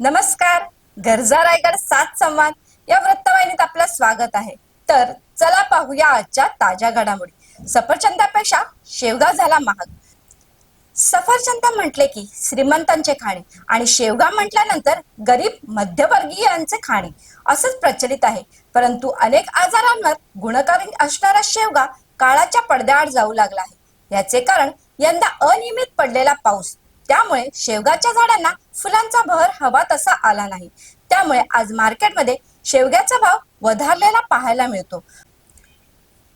नमस्कार. गरजा रायगड सात संवाद या वृत्तवाहिनीत आपलं स्वागत आहे. तर चला पाहूया आजच्या ताज्या घडामोडी. सफरचंदापेक्षा शेवगा झाला महाग. सफरचंद म्हटले की श्रीमंतांचे खाणे आणि शेवगा म्हटल्यानंतर गरीब मध्यवर्गीयांचे खाणे असंच प्रचलित आहे. परंतु अनेक आजारांवर गुणकारी असणारा शेवगा काळाच्या पडद्याआड जाऊ लागला आहे. याचे कारण यंदा अनियमित पडलेला पाऊस त्यामुळे शेवगाच्या झाडांना फुलांचा बहर हवा तसा आला नाही. त्यामुळे आज मार्केटमध्ये शेवग्याचा भाव वधारलेला पाहायला मिळतो.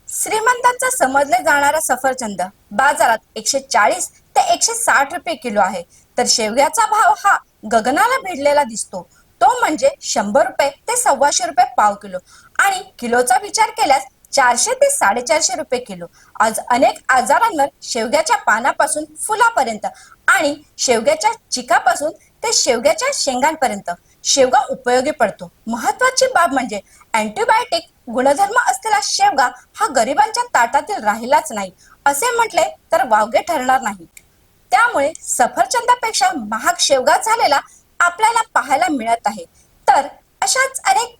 श्रीमंतांचा समजले जाणारा सफरचंद बाजारात एकशे चाळीस ते एकशे साठ रुपये किलो आहे. तर शेवग्याचा भाव हा गगनाला भिडलेला दिसतो. तो म्हणजे शंभर रुपये ते सव्वाशे रुपये पाव किलो. आणि किलोचा विचार केल्यास चारशे ते साडेचारशे रुपये किलो. आज अनेक आजारांवर शेवग्याच्या पानापासून फुलापर्यंत आणि शेवग्याच्या चिकापासून ते शेवग्याच्या शेंगांपर्यंत शेवगा उपयोगी पडतो. महत्वाची बाब म्हणजे अँटीबायोटिक गुणधर्म असलेला शेवगा हा गरिबांच्या ताटातील राहिलाच नाही असे म्हटले तर वावगे ठरणार नाही. त्यामुळे सफरचंदापेक्षा महाग शेवगा झालेला आपल्याला पाहायला मिळत आहे. तर अशाच अनेक